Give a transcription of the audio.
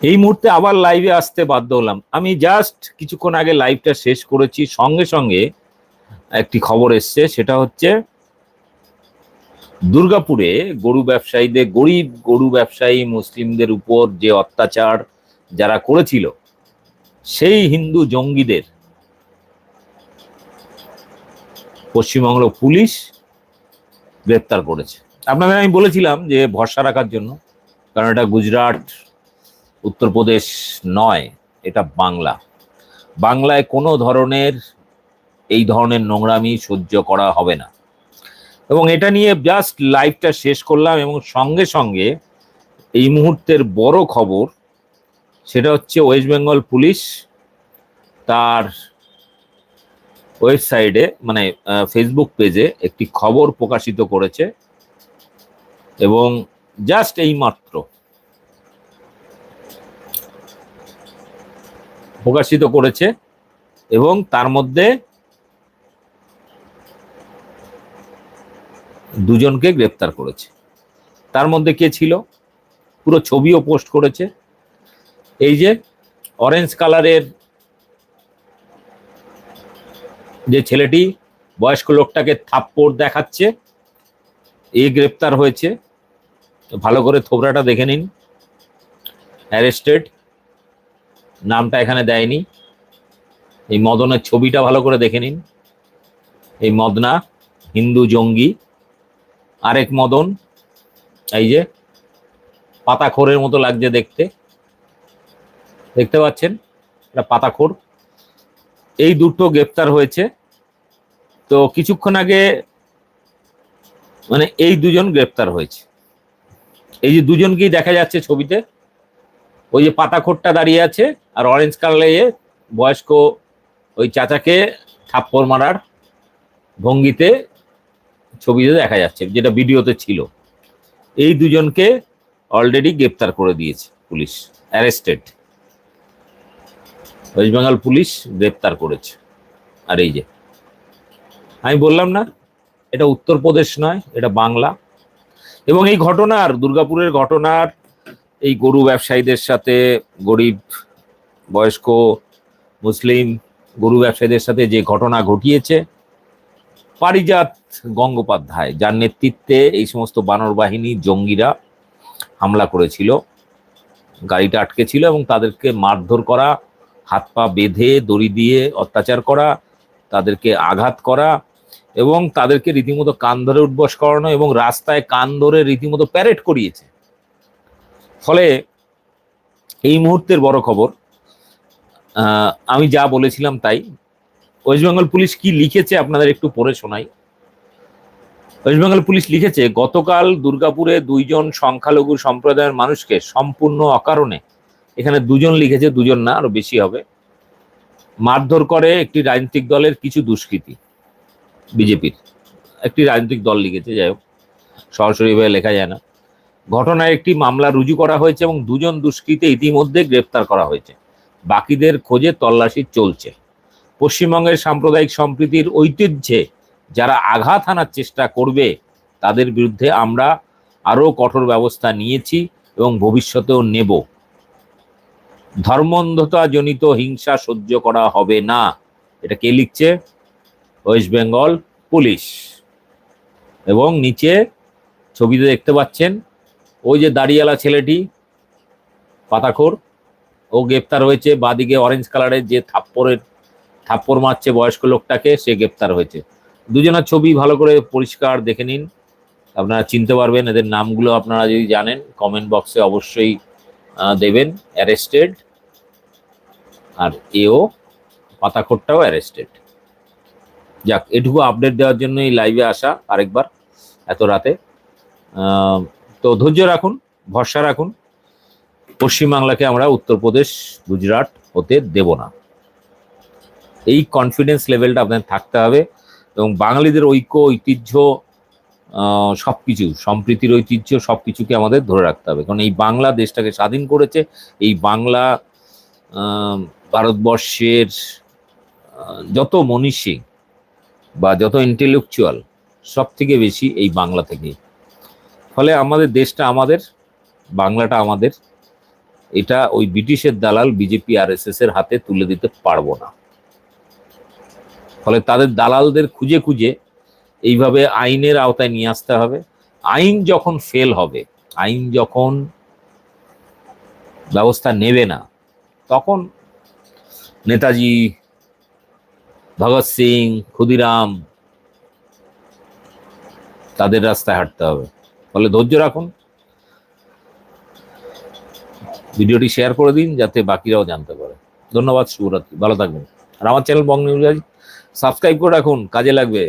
এই মুহূর্তে আবার লাইভে আসতে বাধ্য হলাম। আমি জাস্ট কিছুক্ষণ আগে লাইভটা শেষ করেছি, সঙ্গে সঙ্গে একটি খবর এসছে, সেটা হচ্ছে দুর্গাপুরে গরু ব্যবসায়ীদের, গরিব গরু ব্যবসায়ী মুসলিমদের উপর যে অত্যাচার যারা করেছিল, সেই হিন্দু জঙ্গিদের পশ্চিমবঙ্গ পুলিশ গ্রেপ্তার করেছে। আপনাদের আমি বলেছিলাম যে ভরসা রাখার জন্য, কারণ এটা গুজরাট উত্তরপ্রদেশ নয়, এটা বাংলা। বাংলায় কোনো ধরনের এই ধরনের নোংরামি সহ্য করা হবে না। এবং এটা নিয়ে জাস্ট লাইভটা শেষ করলাম এবং সঙ্গে সঙ্গে এই মুহূর্তের বড় খবর, সেটা হচ্ছে ওয়েস্ট বেঙ্গল পুলিশ তার ওয়েবসাইটে মানে ফেসবুক পেজে একটি খবর প্রকাশিত করেছে। এবং জাস্ট এই মাত্র। প্রকাশিত করেছে এবং তার মধ্যে দুজনকে গ্রেপ্তার করেছে। তার মধ্যে কে ছিল? পুরো ছবিও পোস্ট করেছে। এই যে অরেঞ্জ কালারের যে ছেলেটি, বয়স্ক লোকটাকে থাপ্পড় দেখাচ্ছে, এ গ্রেপ্তার হয়েছে। ভালো করে থোবরাটা দেখে নিন। অ্যারেস্টেড। নামটা এখানে দেয়নি। এই মদনের ছবিটা ভালো করে দেখে নিন। এই মদনা, হিন্দু জঙ্গি, আরেক মদন, এই যে পাতাখোরের মতো লাগছে দেখতে। দেখতে পাচ্ছেন? এটা পাতাখোর। এই দুটো গ্রেপ্তার হয়েছে। তো কিছুক্ষণ আগে মানে এই দুজন গ্রেপ্তার হয়েছে। এই যে দুজনকেই দেখা যাচ্ছে ছবিতে। ওই যে পাতাখোরটা দাঁড়িয়ে আছে আর অরেঞ্জ কালারে বয়স্ক ওই চাচাকে থাপ্পড় মারার ভঙ্গিতে ছবিতে দেখা যাচ্ছে, যেটা ভিডিওতে ছিল। এই দুজনকে অলরেডি গ্রেপ্তার করে দিয়েছে police arrested West Bengal police গ্রেপ্তার করেছে। আর এই যে, আমি বললাম না, এটা উত্তরপ্রদেশ নয়, এটা বাংলা। এবং এই ঘটনার, দুর্গাপুরের ঘটনার এই গরু ব্যবসায়ীদের সাথে, গরিব, বয়স্ক, মুসলিম গরু ব্যবসায়ীদের সাথে যে ঘটনা ঘটিয়েছে, পারিজাত গঙ্গোপাধ্যায়, যার নেতৃত্বে এই সমস্ত বানর বাহিনী জঙ্গিরা হামলা করেছিল, গাড়িটা আটকে ছিল এবং তাদেরকে মারধর করা, হাত পা বেঁধে, দড়ি দিয়ে অত্যাচার করা, তাদেরকে আঘাত করা এবং তাদেরকে রীতিমতো কান ধরে উঠবস করানো এবং রাস্তায় কান ধরে রীতিমতো প্যারেড করিয়েছে। ফলে এই মুহূর্তের বড় খবর আমি যা বলেছিলাম তাই। ওয়েস্ট বেঙ্গল পুলিশ কি লিখেছে আপনাদের একটু পড়ে শোনাই। ওয়েস্ট বেঙ্গল পুলিশ লিখেছে, গতকাল দুর্গাপুরে দুইজন সংখ্যালঘু সম্প্রদায়ের মানুষকে সম্পূর্ণ অকারণে, এখানে দুজন লিখেছে, দুজন না, আরও বেশি হবে, মারধর করে একটি রাজনৈতিক দলের কিছু দুষ্কৃতী, বিজেপির। একটি রাজনৈতিক দল লিখেছে, যাই হোক সরাসরিভাবে লেখা যায় না। ঘটনায় একটি মামলা রুজু করা হয়েছে এবং দুজন দুষ্কৃতী ইতিমধ্যে গ্রেপ্তার করা হয়েছে। বাকিদের খোঁজে তল্লাশি চলছে। পশ্চিমবঙ্গের সাম্প্রদায়িক সম্প্রীতির ঐতিহ্যে যারা আঘাত হানার চেষ্টা করবে, তাদের বিরুদ্ধে আমরা আরও কঠোর ব্যবস্থা নিয়েছি এবং ভবিষ্যতেও নেব। ধর্মন্ধতা জনিত হিংসা সহ্য করা হবে না। এটা কে লিখছে? West Bengal police. এবং নিচে ছবিতে দেখতে পাচ্ছেন ওই যে দাড়িয়ালা ছেলেটি, পাতাখোর, ও গ্রেপ্তার হয়েছে। বাদিকে অরেঞ্জ কালারের যে থাপ্পড়ের, থাপ্পড় মারছে বয়স্ক লোকটাকে, সে গ্রেপ্তার হয়েছে। দুজনের ছবি ভালো করে পরিষ্কার দেখে নিন। আপনারা চিনতে পারবেন, এদের নামগুলো আপনারা যদি জানেন কমেন্ট বক্সে অবশ্যই দেবেন অ্যারেস্টেড আর এও, পাতাখোরটাও অ্যারেস্টেড যাক, এটুকু আপডেট দেওয়ার জন্য এই লাইভে আসা আরেকবার, এত রাতে। তো ধৈর্য রাখুন, ভরসা রাখুন। পশ্চিমবাংলাকে আমরা উত্তরপ্রদেশ, গুজরাট হতে দেব না। এই কনফিডেন্স লেভেলটা আপনাদের থাকতে হবে এবং বাঙালিদের ঐক্য, ঐতিহ্য সব কিছু সম্প্রীতির ঐতিহ্য সব কিছুকে আমাদের ধরে রাখতে হবে। কারণ এই বাংলা দেশটাকে স্বাধীন করেছে, এই বাংলা ভারতবর্ষের যত মনীষী বা যত ইন্টেলেকচুয়াল সব থেকে বেশি এই বাংলা থেকেই ফলে আমাদের দেশটা আমাদের, বাংলাটা আমাদের, এটা ওই ব্রিটিশের দালাল বিজেপি আর এর হাতে তুলে দিতে পারব না। ফলে তাদের দালালদের খুঁজে খুঁজে এইভাবে আইনের আওতায় নিয়ে আসতে হবে। আইন যখন ফেল হবে, আইন যখন ব্যবস্থা নেবে না, তখন নেতাজি, ভগৎ সিং, ক্ষুদিরাম, তাদের রাস্তায় হাঁটতে হবে। ফলে ধৈর্য রাখুন। ভিডিওটি শেয়ার করে দিন যাতে বাকিরাও জানতে পারে। ধন্যবাদ, শুভরাত্রি, ভালো থাকবেন। আর আমার চ্যানেল বং নিউজ সাবস্ক্রাইব করে রাখুন, কাজে লাগবে।